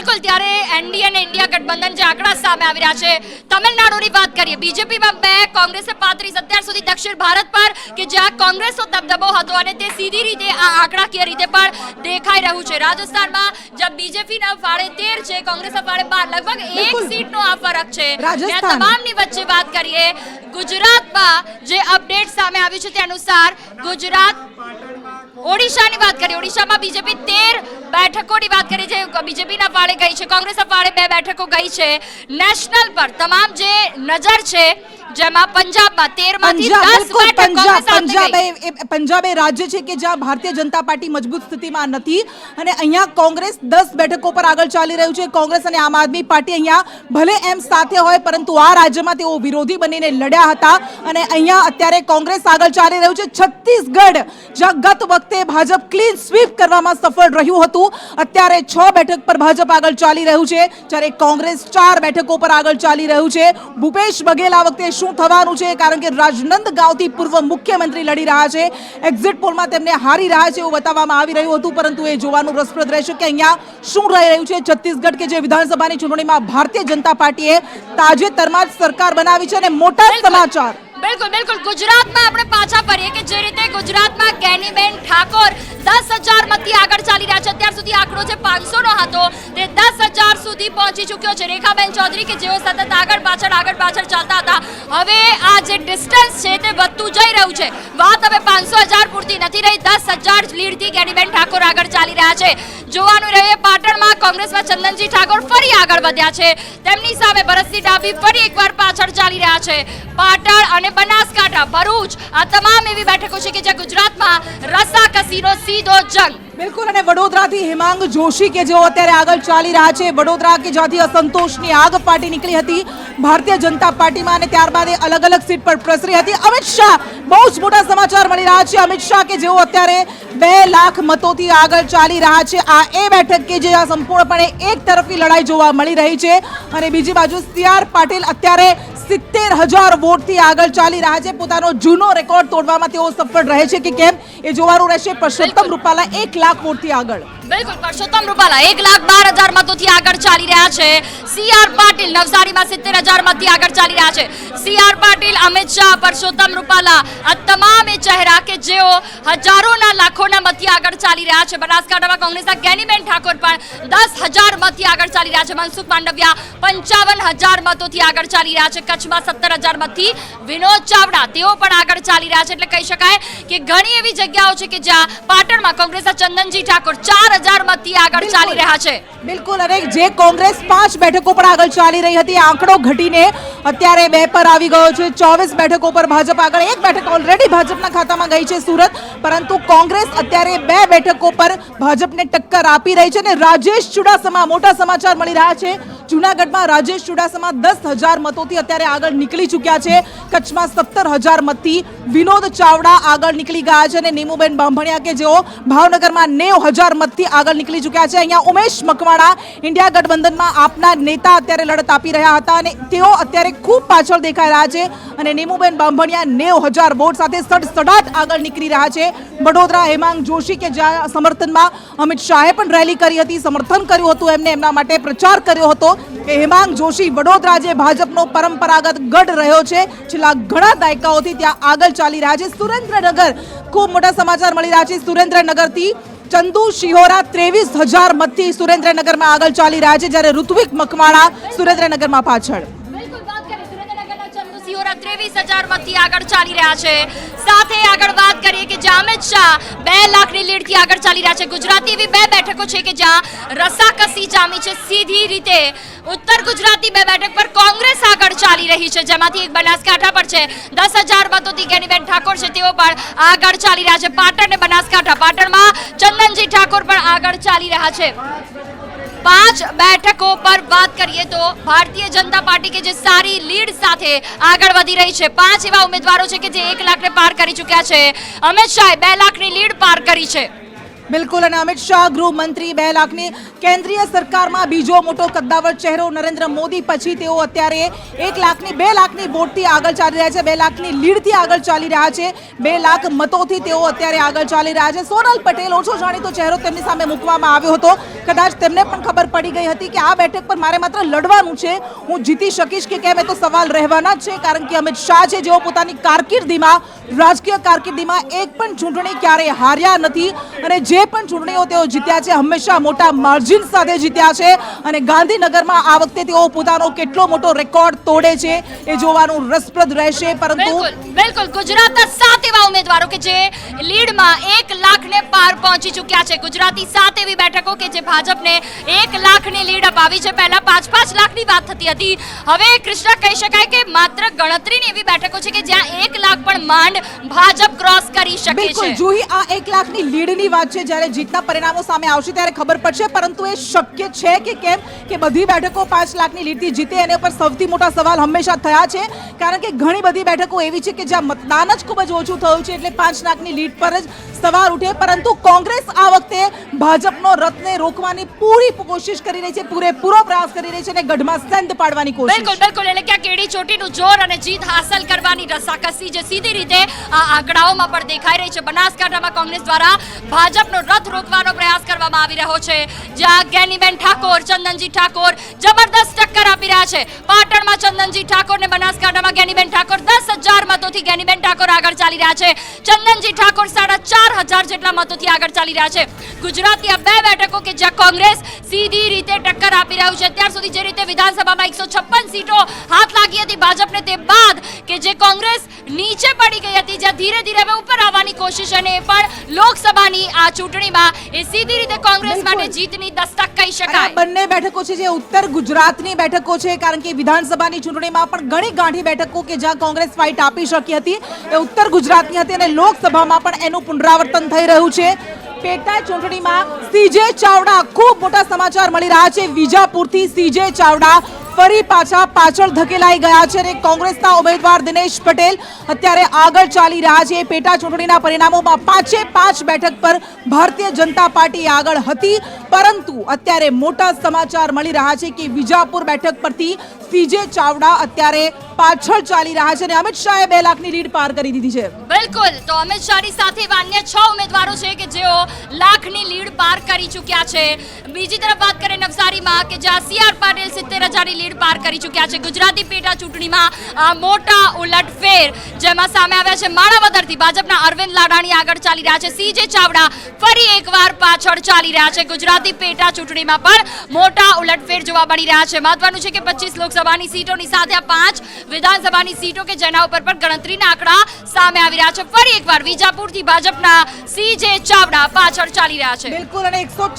બિલકુલ ત્યારે એનડીએ અને ઇન્ડિયા ગઠબંધન જે આંકડા સામે આવી રહ્યા છે તમિલનાડુની વાત કરીએ બીજેપીમાં બે કોંગ્રેસે પાંત્રીસ અત્યાર સુધી દક્ષિણ ભારત પર કે જ્યાં કોંગ્રેસનો દબદબો હતો અને તે સીધી રીતે આ આંકડાકીય રીતે પણ દેખાઈ રહ્યું છે રાજસ્થાનમાં જ્યાં બીજેપીના ફાળે તેર છે કોંગ્રેસના ફાળે બાર લગભગ એક. સીટનો આ ફરક છે. ત્યાં તમામની વચ્ચે વાત કરીએ ગુજરાતમાં જે અપડેટ સામે આવ્યું છે તે અનુસાર ગુજરાત ઓડિશાની વાત કરીએ ઓડિશામાં બીજેપી તેર બેઠકોની વાત કરી છે બીજેપીના ફાળે ગઈ છે કોંગ્રેસના ફાળે બે બેઠકો ગઈ છે. નેશનલ પર તમામ જે નજર છે જેમાં પંજાબમાં તેરમાંથી દસ પંજાબ પંજાબ એ- એ- પંજાબ એ રાજ્ય છે કે જ્યાં ભારતીય જનતા પાર્ટી મજબૂત સ્થિતિમાં નથી અને અહીંયા કોંગ્રેસ દસ બેઠકો પર આગળ ચાલી રહ્યું છે. કોંગ્રેસ અને આમ આદમી પાર્ટી અહીંયા ભલે એમ સાથે હોય પરંતુ આ રાજ્યમાં તેઓ વિરોધી બનીને લડ્યા હતા અને અહીંયા અત્યારે કોંગ્રેસ આગળ ચાલી રહ્યું છે. છત્તીસગઢ જ્યાં ગત વખતે ભાજપ ક્લીન સ્વીપ કરવામાં સફળ રહ્યું હતું. અત્યારે છ બેઠક પર ભાજપ આગળ ચાલી રહ્યું છે. જ્યારે કોંગ્રેસ ચાર બેઠકો પર આગળ ચાલી રહ્યું છે. ભૂપેશ બઘેલ આ વખતે શું થવાનું છે? કારણ કે રાજનંદ ગાંવથી પૂર્વ મુખ્યમંત્રી લડી રહ્યા છે. એક્ઝિટ પોલમાં તેમને હારી રહ્યા છે એવું બતાવવામાં આવી રહ્યું હતું, પરંતુ એ જોવાનું રસપ્રદ રહેશે કે અહીંયા શું રહી રહ્યું છે છત્તીસગઢ કે જે વિધાનસભાની ચૂંટણીમાં ભારતીય જનતા પાર્ટીએ તાજેતરમાં જ સરકાર બનાવી છે અને મોટા સમાચાર. બિલકુલ બિલકુલ. ગુજરાતમાં આપણે પાછા ફરીએ કે જે રીતે ગુજરાતમાં ગેનીબેન ઠાકોર દસ હજાર મતથી આગળ ચાલી રહ્યા છે. અત્યાર સુધી આંકડો પાંચસો નો હતો તે દસ હજાર સુધી પહોંચી ચૂક્યો છે. રેખાબેન ચૌધરી કે જેઓ સતત આગળ પાછળ આગળ પાછળ ચાલતા હતા, હવે આ જે ડિસ્ટન્સ છે તે વધતું જઈ રહ્યું છે. વાત હવે પાંચસો હજાર પૂરતી નથી રહી. દસ હજાર લીડથી ગેનીબેન ઠાકોર આગળ ચાલી રહ્યા છે. જોવાનું રહે પાટણમાં કોંગ્રેસમાં ચંદનજી ઠાકોર ફરી આગળ વધ્યા છે. તેમની સામે ભરતસિંહ ડાભી ફરી એકવાર પાછળ ચાલી રહ્યા છે. પાટણ અને બનાસકાંઠા, ભરૂચ આ તમામ એવી બેઠકો છે કે જે ગુજરાતમાં રસાકસીનો સીધો જંગ બિલકુલ, અને વડોદરાથી હિમાંગ જોશી કે જેઓ અત્યારે આગળ ચાલી રહ્યા છે, વડોદરા કે જ્યાંથી અસંતોષની આગ પાટી નીકળી હતી, ભારતીય જનતા પાર્ટીમાં અને ત્યારબાદ એ અલગ અલગ સીટ પર પ્રસરી હતી. અમિત શાહ, બહુ જ મોટા સમાચાર મળી રહ્યા છે. અમિત શાહ કે જેઓ અત્યારે બે લાખ મતોથી આગળ ચાલી રહ્યા છે. આ એ બેઠક કે જે સંપૂર્ણપણે એક તરફી લડાઈ જોવા મળી રહી છે. અને બીજી બાજુ સી આર પાટીલ અત્યારે સિત્તેર હજાર વોટથી આગળ ચાલી રહ્યા છે. પોતાનો જૂનો રેકોર્ડ તોડવામાં તેઓ સફળ રહે છે કે કેમ એ જોવાનું રહેશે. પુરુષોત્તમ રૂપાલા, એક લાખ વોટથી આગળ. બિલકુલ પરસોત્તમ રૂપાલા એક લાખ બાર હજાર મતોથી આગળ ચાલી રહ્યા છે. સી આર પાટીલ નવસારીમાં સિત્તેર હજાર મતથી આગળ ચાલી રહ્યા છે. સી આર પાટીલ, અમિત શાહ, પરસોત્તમ રૂપાલા, આ તમામ એ ચહેરા કે જેઓ હજારોના લાખોના મતથી આગળ ચાલી રહ્યા છે. બનાસકાંઠામાં કોંગ્રેસના ગેનીબેન ઠાકોર પણ દસ હજાર મતથી આગળ ચાલી રહ્યા છે. મનસુખ માંડવિયા પંચાવન હજાર મતોથી આગળ ચાલી રહ્યા છે. કચ્છમાં સત્તર હજાર મતથી વિનોદ ચાવડા, તેઓ પણ આગળ ચાલી રહ્યા છે. એટલે કહી શકાય કે ઘણી એવી જગ્યાઓ છે કે જ્યાં પાટણમાં કોંગ્રેસના ચંદનજી ઠાકોર ચાર હજાર મતથી આગળ ચાલી રહ્યા છે. બિલકુલ અને જે કોંગ્રેસ પાંચ બેઠકો પર આગળ ચાલી રહી હતી આંકડો ઘટીને અત્યારે બે પર આવી ગયો છે. ચોવીસ બેઠકો પર ભાજપ આગળ એક બેઠક ઓલરેડી ભાજપના ખાતામાં ગઈ છે સુરત પરંતુ કોંગ્રેસ અત્યારે બે બેઠકો પર ભાજપને ટક્કર આપી રહી છે અને રાજેશ ચુડાસમા મોટા સમાચાર મળી રહ્યા છે. જુનાગઢમાં રાજેશ ચુડાસમા દસ હજાર મતોથી અત્યારે આગળ નીકળી ચૂક્યા છે. કચ્છમાં સત્તર હજાર મતથી વિનોદ ચાવડા આગળ નીકળી ગયા છે અને નીમુબેન બાંભણિયા કે જેઓ ભાવનગરમાં નેવ હજાર મતથી આગળ નીકળી ચૂક્યા છે. અહીંયા ઉમેશ મકવાણા ઇન્ડિયા ગઠબંધનમાં આપના નેતા અત્યારે લડત આપી રહ્યા હતા અને તેઓ અત્યારે ખૂબ પાછળ દેખાઈ રહ્યા છે અને નીમુબેન બાંભણિયા નેવ હજાર વોટ સાથે સડસડાટ આગળ નીકળી રહ્યા છે. વડોદરા હેમાંગ જોશી કે જ્યાં સમર્થનમાં અમિત શાહે પણ રેલી કરી હતી, સમર્થન કર્યું હતું એમને, એમના માટે પ્રચાર કર્યો હતો. કે હેમાંગ જોશી વડોદરા જે ભાજપનો પરંપરાગત ગઢ રહ્યો છે, છેલ્લા ઘણા દાયકાઓથી ત્યાં આગળ ચાલી રહ્યા છે. સુરેન્દ્રનગર, ખૂબ મોટા સમાચાર મળી રહ્યા છે. સુરેન્દ્રનગરથી ચંદુ શિહોરા ત્રેવીસ હજાર મતથી સુરેન્દ્રનગરમાં આગળ ચાલી રહ્યા છે. જ્યારે ઋત્વિક મકવાણા સુરેન્દ્રનગરમાં પાછળ. ત્રેવીસ હજાર મતથી આગળ ચાલી રહ્યા છે. સાથે આગળ વાત કરીએ કે જ્યાં અમિત શાહ બે લાખની લીડથી આગળ ચાલી રહ્યા છે. ગુજરાતી એવી બે બેઠકો છે કે જ્યાં રસાકસી જામી છે. સીધી રીતે ઉત્તર ગુજરાતી બે બેઠક પર કોંગ્રેસ આગળ ચાલી રહી છે, જેમાંથી એક બનાસકાંઠા પર છે. દસ હજાર મતોથી ગેનીબેન ઠાકોર છે, તેઓ પણ આગળ ચાલી રહ્યા છે. પાટણ અને બનાસકાંઠા. પાટણમાં ચંદનજી ઠાકોર પણ આગળ ચાલી રહ્યા છે. પાંચ બેઠકો પર વાત કરીએ તો ભારતીય જનતા પાર્ટી કે જે સારી લીડ સાથે આગળ વધી રહી છે, પાંચ એવા ઉમેદવારો છે કે જે એક લાખને પાર કરી ચૂક્યા છે. અમિત શાહે બે લાખની લીડ પાર કરી છે. બિલકુલ, અને અમિત શાહ ગૃહમંત્રી બે લાખની કેન્દ્રીય સરકારમાં બીજો મોટો કદ્દાવર ચહેરો નરેન્દ્ર મોદી, પછી તેઓ અત્યારે એક લાખની, બે લાખની વોટથી આગળ ચાલી રહ્યા છે, બે લાખની લીડથી આગળ ચાલી રહ્યા છે, બે લાખ મતોથી તેઓ અત્યારે આગળ ચાલી રહ્યા છે. સોનલ પટેલ, ઓછો જાણીતો ચહેરો તેમની સામે મૂકવામાં આવ્યો હતો. કદાચ તેમને પણ ખબર પડી ગઈ હતી કે આ બેઠક પર મારે માત્ર લડવાનું છે, હું જીતી શકીશ કે કેમ એ તો સવાલ રહેવાના જ છે, કારણ કે અમિત શાહ છે, જેઓ પોતાની કારકિર્દીમાં, રાજકીય કારકિર્દીમાં એક પણ ચૂંટણી ક્યારેય હાર્યા નથી. અને જે પણ ચૂંટણીઓ તેઓ જીત્યા છે હંમેશા મોટા માર્જિન સાથે જીત્યા છે અને ગાંધીનગરમાં આ વખતે તેઓ પોતાનો કેટલો મોટો રેકોર્ડ તોડે છે એ જોવાનું રસપ્રદ રહેશે પરંતુ બિલકુલ બિલકુલ. ગુજરાતના સાત એવા ઉમેદવારો કે જે લીડમાં એક લાખને પાર પહોંચી ચૂક્યા છે. ગુજરાતી સાત એવી બેઠકો કે જે ભાજપને એક લાખની લીડ અપાવી છે. પહેલા પાંચ પાંચ લાખની વાત થતી હતી. હવે કૃષ્ણ કહી શકાય કે માત્ર ગણતરીની એવી બેઠકો છે કે જ્યાં એક લાખ પણ માંડ ભાજપ ક્રોસ કરી શકે બિલકુલ છે. જુહી આ એક લાખની લીડની વાત છે જ્યારે જીતના પરિણામો સામે આવશે ત્યારે ખબર પડશે પરંતુ એ શક્ય છે કે કેમ? કે બધી બેઠકો પાંચ લાખની લીડથી જીતે એના પર સૌથી મોટા સવાલ હંમેશા થયા છે. કારણ કે ઘણી બધી બેઠકો એવી છે કે જ્યાં મતદાન જ ખૂબ જ ઓછું થયું છે એટલે પાંચ લાખની લીડ પર જ સવાલ ઉઠે. પરંતુ કોંગ્રેસ આ વખતે ભાજપનો રથને રોકવાની પૂરી કોશિશ કરી રહી છે પૂરેપૂરો પ્રયાસ કરી રહી છે અને ગઢમાં સંધ પાડવાની કોશિશ બિલકુલ બિલકુલ. એટલે કે કેડી ચોટીનું જોર અને જીત હાંસલ કરવાની રસાકસી જે સીધી રીતે આ આંકડાઓમાં પણ દેખાઈ રહી છે. બનાસકાંઠામાં કોંગ્રેસ દ્વારા ભાજપનો રથ રોકવાનો પ્રયાસ કરવામાં આવી રહ્યો છે. જ્યાં ગેનીબેન ઠાકોર, ચંદનજી ઠાકોર જબરદસ્ત ટક્કર આપી રહ્યા છે. પાટણમાં ચંદનજી ઠાકોર બનાસકાંઠામાં ગેનીબેન ઠાકોર દસ હજાર મતોથી ગેનીબેન ઠાકોર આગળ ચાલી રહ્યા છે. ચંદનજી ઠાકોર સાડા ચાર હજાર જેટલા મતોથી આગળ ચાલી રહ્યા છે. ગુજરાતની બે બેઠકો કે જ્યાં કોંગ્રેસ સીધી રીતે ટક્કર આપી રહ્યું છે. અત્યાર સુધી જે રીતે વિધાનસભામાં એકસો છપ્પન સીટો હાથ લાગી હતી ભાજપને તે બાદ કે જે કોંગ્રેસ નીચે પડી ગઈ હતી, જ્યાં ધીરે ધીરે હવે ઉપર આવવાની કોશિશ અને એ પણ લોકસભાની આ ચૂંટણીમાં એ સીધી રીતે કોંગ્રેસ માટે જીતની દસ્તક કહી શકાય. બંને બેઠકો છે જે ઉત્તર ગુજરાતની બેઠકો છે કારણ કે વિધાનસભાની ચૂંટણીમાં પણ ઘણી ગાંઠી બેઠકો કે જ્યાં કોંગ્રેસ ફાઇટ આપી શકી હતી. એ ઉત્તર ગુજરાતની હતી અને લોકસભામાં પણ એનું પુનરાવર્તન થઈ રહ્યું છે. પેટા ચૂંટણીમાં સીજે ચાવડા ખૂબ મોટા સમાચાર મળી રહ્યા છે. વિજાપુરથી સીજે ચાવડા ફરી પાછા પાછળ ધકેલાઈ ગયા છે અને કોંગ્રેસના ઉમેદવાર દિનેશ પટેલ અત્યારે આગળ ચાલી રહ્યા છે. પેટા ચૂંટણીના પરિણામોમાં પાંચે પાંચ બેઠક પર ભારતીય જનતા પાર્ટી આગળ હતી, પરંતુ અત્યારે મોટા સમાચાર મળી રહ્યા છે કે વિજાપુર બેઠક પરથી સીજે ચાવડા અત્યારે પાછળ ચાલી રહ્યા છે અને અમિત શાહે બે લાખની લીડ પાર કરી દીધી છે. બિલકુલ. તો અમિત શાહની સાથે અન્ય છ ઉમેદવારો છે કે જેઓ લાખની લીડ પાર કરી ચૂક્યા છે. બીજી તરફ વાત કરીએ નવસારીમાં કે જ્યાં સી પાટીલ સિત્તેર હજારની લીડ પાર કરી ચૂક્યા છે. ગુજરાતી પેટા ચૂંટણીમાં મોટા ઉલટફેર જેમાં સામે આવ્યા છે માણાવદરથી ભાજપના અરવિંદ લાડાણી આગળ ચાલી રહ્યા છે. સીજે ચાવડા ફરી એકવાર પાછળ ચાલી રહ્યા છે. ગુજરાતી પેટા ચૂંટણીમાં પણ મોટા ઉલટફેર જોવા મળી રહ્યા છે. મહત્વનું છે કે પચીસ લોકસભાની સીટોની સાથે આ પાંચ વિધાનસભાની સીટો કે જેના ઉપર પણ ગણતરીના આંકડા સામે આવી રહ્યા છે. ફરી એકવાર વિજાપુરથી ભાજપના સીજે ચાવડા પાછળ ચાલી રહ્યા છે. બિલકુલ, અને એકસો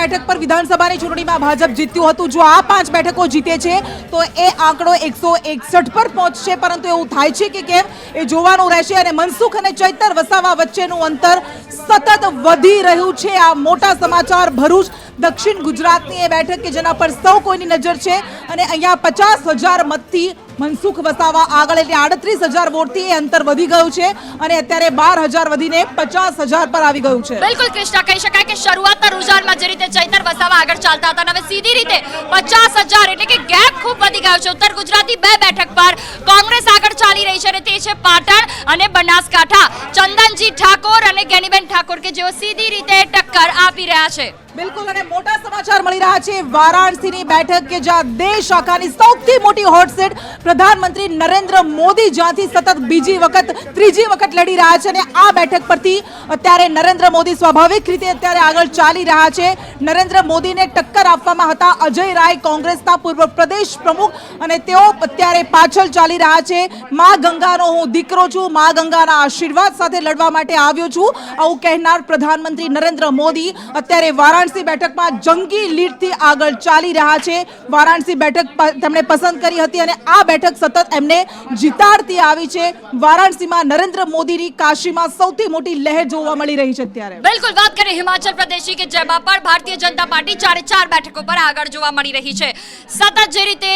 બેઠક પર વિધાનસભાની ચૂંટણીમાં ભાજપ જીત્યું હતું. જો આ પાંચ બેઠકો જીતે છે તો એ આંકડો એકસો એકસઠ પર પહોંચશે. પરંતુ એવું થાય છે કે કેમ? એ જોવાનું રહેશે અને મનસુખ અને ચૈતર વસાવા વચ્ચેનું અંતર સતત વધી રહ્યું છે. આ મોટા સમાચાર ભરૂચ, દક્ષિણ ગુજરાતની એ બેઠક કે જેના પર સૌ કોઈની નજર છે. અને અહીંયા પચાસ હજાર મતથી મનસુખ વસાવા આગળ એટલે આડત્રીસ હજાર વોટથી એ અંતર વધી ગયું છે અને અત્યારે બાર હજાર વધીને પચાસ હજાર પર આવી ગયું છે. બિલકુલ કૃષ્ણા, કહી શકાય કે શરૂઆતના રુઝાનમાં જે રીતે ચૈતર વસાવા આગળ ચાલતા હતા હવે સીધી રીતે પચાસ હજાર એટલે કે ગેપ ખૂબ વધી ગયો છે. ઉત્તર ગુજરાતની બે બેઠક પર કોંગ્રેસ આગળ ચાલી રહી છે અને તે છે પાટણ અને બનાસકાંઠા. ચંદનજી ઠાકોર અને ગેનીબેન ઠાકોર કે જેઓ સીધી રીતે ટક્કર આપી રહ્યા છે. બિલકુલ અને મોટા સમાચાર મળી રહ્યા છે. વારાણસીની બેઠક કે જ્યાં દેશ આખાની સૌથી મોટી હોટસેટ પ્રધાનમંત્રી નરેન્દ્ર મોદી જ્યાંથી સતત બીજી વખત, ત્રીજી વખત લડી રહ્યા છે અને આ બેઠક પરથી અત્યારે નરેન્દ્ર મોદી સ્વાભાવિક રીતે અત્યારે આગળ ચાલી રહ્યા છે. નરેન્દ્ર મોદીને ટક્કર આપવામાં હતા. અજય રાય કોંગ્રેસના પૂર્વ પ્રદેશ પ્રમુખ અને તેઓ અત્યારે પાછળ ચાલી રહ્યા છે. મા ગંગાનો હું દીકરો છું. મા ગંગાના આશીર્વાદ સાથે લડવા માટે આવ્યો છું. આવું કહેનાર પ્રધાનમંત્રી નરેન્દ્ર મોદી અત્યારે વારાણસી વારાણસી બેઠકમાં જંગી લીડથી આગળ ચાલી રહ્યા છે. વારાણસી બેઠક તેમણે પસંદ કરી હતી અને આ બેઠક સતત એમને જીતાડતી આવી છે. વારાણસીમાં નરેન્દ્ર મોદીની કાશીમાં સૌથી મોટી લહેર જોવા મળી રહી છે અત્યારે. બિલકુલ, વાત કરીએ હિમાચલ પ્રદેશની કે જેમાં પણ ભારતીય જનતા પાર્ટી ચારે ચાર બેઠકો પર આગળ જોવા મળી રહી છે. સતત જે રીતે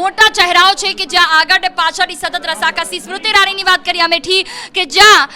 મોટા ચહેરાઓ છે કે જ્યાં આગળ પાછળની સતત રસાકસી, સ્મૃતિ રાણીની વાત કરીએ અમેઠી કે જ્યાં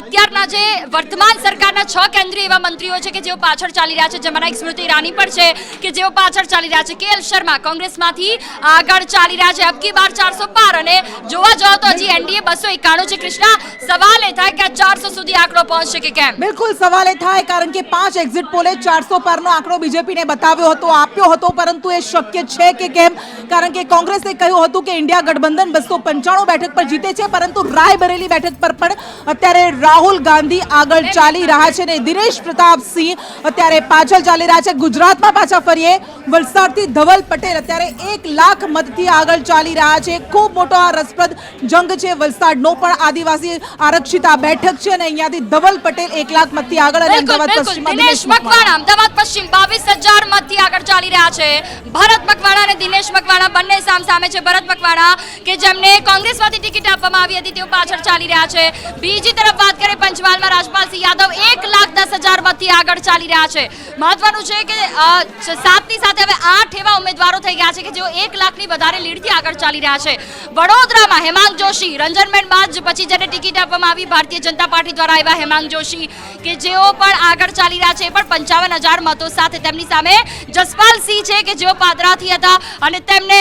અત્યારના જે વર્તમાન સરકારના છ કેન્દ્રીય એવા મંત્રીઓ છે કે જેઓ પાછળ ચાલી રહ્યા છે. જેમાં એક સ્મૃતિ ઈરાની પણ છે કે જેઓ પાછળ ચાલી રહ્યા છે. કે એલ શર્મા કોંગ્રેસમાંથી આગળ ચાલી રહ્યા છે. અબકી બાર ચારસો પાર અને જોવા જાઓ તો હજી એનડીએ બસો એકાણું છે. કૃષ્ણા સવાલ એ થાય કે ચારસો સુધી આંકડો પહોંચશે કે કેમ? બિલકુલ સવાલ એ થાય કારણ કે પાંચ એક્ઝિટ પોલે ચારસો પારનો આંકડો બીજેપીને બતાવ્યો હતો આપ્યો હતો પરંતુ એ શક્ય છે કે કેમ? કારણ કે કોંગ્રેસે કહ્યું હતું કે ઇન્ડિયા ગઠબંધન બસો પંચાણું બેઠક પર જીતે છે પરંતુ રાયબરેલી બેઠક પર પણ અત્યારે રાહુલ ગાંધી આગળ ચાલી રહ્યા છે ને દિનેશ પ્રતાપસિંહ અત્યારે પાછળ ચાલી રહ્યા છે. ગુજરાતમાં પાછા ફરીએ. વલસાડથી ધવલ પટેલ અત્યારે એક લાખ મતથી આગળ ચાલી રહ્યા છે. ખૂબ મોટો આ રસપ્રદ જંગ છે વલસાડનો પણ આદિવાસી આરક્ષિત આ બેઠક છે અને અહીંયાથી ધવલ પટેલ એક લાખ મતથી આગળ અને અમદાવાદ મકવાણા અમદાવાદ પશ્ચિમ બાવીસ હજાર મતથી આગળ ચાલી રહ્યા છે. ભરત મકવાણા અને દિનેશ મકવાણા બંને સામ સામે છે. ભરત મકવાણા કે જેમને કોંગ્રેસમાંથી ટિકિટ આપવામાં આવી હતી, તેઓ પાછળ ચાલી રહ્યા છે. બીજી તરફ વાત કરીએ પંચમહાલમાં રાજપાલસિંહ યાદવ એક લાખ દસ હજાર મતથી આગળ ચાલી રહ્યા છે. મહત્વનું છે કે સાતની સાથે હવે આઠ એવા ઉમેદવારો થઈ ગયા છે કે જેઓ એક લાખની વધારે લીડથી આગળ ચાલી રહ્યા છે. વડોદરામાં હેમાંગ જોશી રંજનબેન બાદ પછી જેને ટિકિટ આપવામાં આવી, ભારતીય જનતા પાર્ટી દ્વારા એવા હેમાંગ જોશી કે જેઓ પણ આગળ ચાલી રહ્યા છે. પણ પંચાવન હજાર મતો સાથે તેમની સામે જસપાલ સિંહ છે કે જેઓ પાદરાથી હતા અને તેમને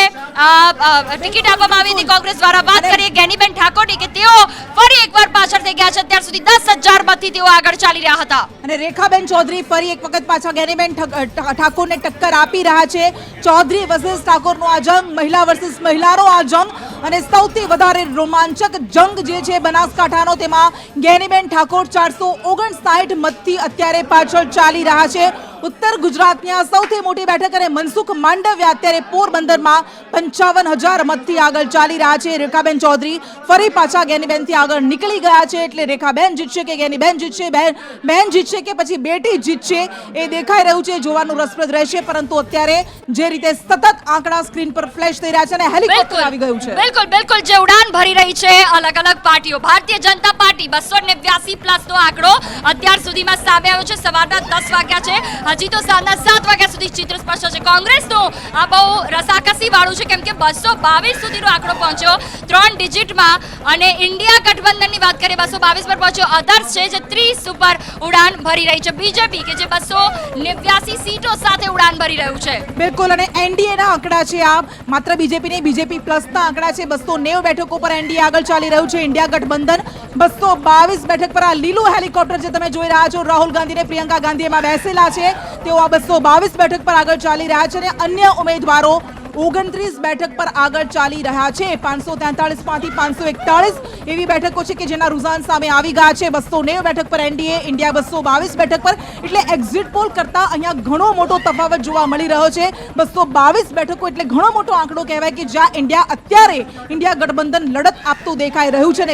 ટિકિટ આપવામાં આવી હતી કોંગ્રેસ દ્વારા. વાત કરીએ ગેનીબેન ઠાકોરની કે તેઓ ફરી એકવાર પાછળ થઈ ગયા છે. અત્યાર સુધી દસ હજાર મતથી તેઓ આગળ ચાલી રહ્યા હતા. અને રેખાબેન ચૌધરી ફરી એક વખત પાછા ગેનીબેન ઠક- ઠાકોરને ટક્કર આપી રહ્યા છે. ચૌધરી વર્સિસ ઠાકોરનો આ જંગ, મહિલા વર્સિસ મહિલાનો આ જંગ અને સૌથી વધારે રોમાંચક જંગ જે છે બનાસકાંઠાનો, તેમાં ગેનીબેન ઠાકોર ચારસો ઓગણસાઠ મતથી અત્યારે પાછળ ચાલી રહ્યા છે. ઉત્તર ગુજરાતની આ સૌથી મોટી બેઠક અને મનસુખ માંડવ્યા અત્યારે પોરબંદરમાં પંચાવન હજાર મતથી આગળ ચાલી રહ્યા છે. રેખાબેન ચૌધરી ફરી પાછા ગેનીબેનથી આગળ નીકળી ગયા છે એટલે રેખાબેન જીતશે કે ગેનીબેન જીતશે? બેન બેન જીતશે કે પછી બેટી જીતશે? એ દેખાઈ રહ્યું છે જોવાનું રસપ્રદ રહેશે પરંતુ અત્યારે જે રીતે સતત આંકડા સ્ક્રીન પર ફ્લેશ થઈ રહ્યા છે અને હેલિકોપ્ટર આવી ગયું છે. બિલકુલ બિલકુલ જે ઉડાન ભરી રહી છે અલગ અલગ પાર્ટીઓ. ભારતીય જનતા પાર્ટી બસો નેવ્યાસી પ્લસ નો આંકડો અત્યાર સુધીમાં સામે આવ્યો છે. સવારના દસ વાગ્યા છે. હજી તો સાંજના સાત વાગ્યા સુધી ચિત્ર સ્પષ્ટ છે કોંગ્રેસનું. આ બહુ રસાકસી વાળું છે, કેમ કે બસો બાવીસ સુધીનો આંકડો પહોંચ્યો. ત્રણ ડિજિટમાં અને ઇન્ડિયા ગઠબંધનની વાત કરીએ, બસો બાવીસ પર પહોંચ્યો. અધર્સ છે જે ત્રીસ ઉપર ઉડાન ભરી રહી છે. બીજેપી કે જે બસો નેવ્યાસી સીટો સાથે ઉડાન ભરી રહ્યું છે. બિલકુલ, અને એનડીએના આંકડા છે આ માત્ર બીજેપી નહીં, બીજેપી પ્લસના આંકડા છે. બસો નેવ બેઠકો પર એનડીએ આગળ ચાલી રહ્યું છે. ઇન્ડિયા ગઠબંધન બસો બાવીસ બેઠક પર આ લીલું હેલિકોપ્ટર જે તમે જોઈ રહ્યા છો, રાહુલ ગાંધી ને પ્રિયંકા ગાંધી એમાં બેસેલા છે. તેઓ આ બસો બાવીસ બેઠક પર આગળ ચાલી રહ્યા છે અને અન્ય ઉમેદવારો ઓગણત્રીસ બેઠક પર આગળ ચાલી રહ્યા છે. પાંચસો તેતાળીસમાંથી પાંચસો એકતાળીસ એવી બેઠકો છે કે જેના રુઝાન સામે આવી ગયા છે. બસો નેવ બેઠક પર એનડીએ, ઇન્ડિયા બસો બાવીસ બેઠક પર. એટલે એક્ઝિટ પોલ કરતા અહીંયા ઘણો મોટો તફાવત જોવા મળી રહ્યો છે. બસો બાવીસ બેઠકો એટલે ઘણો મોટો આંકડો કહેવાય કે જ્યાં ઇન્ડિયા અત્યારે ઇન્ડિયા ગઠબંધન લડત આપતું દેખાઈ રહ્યું છે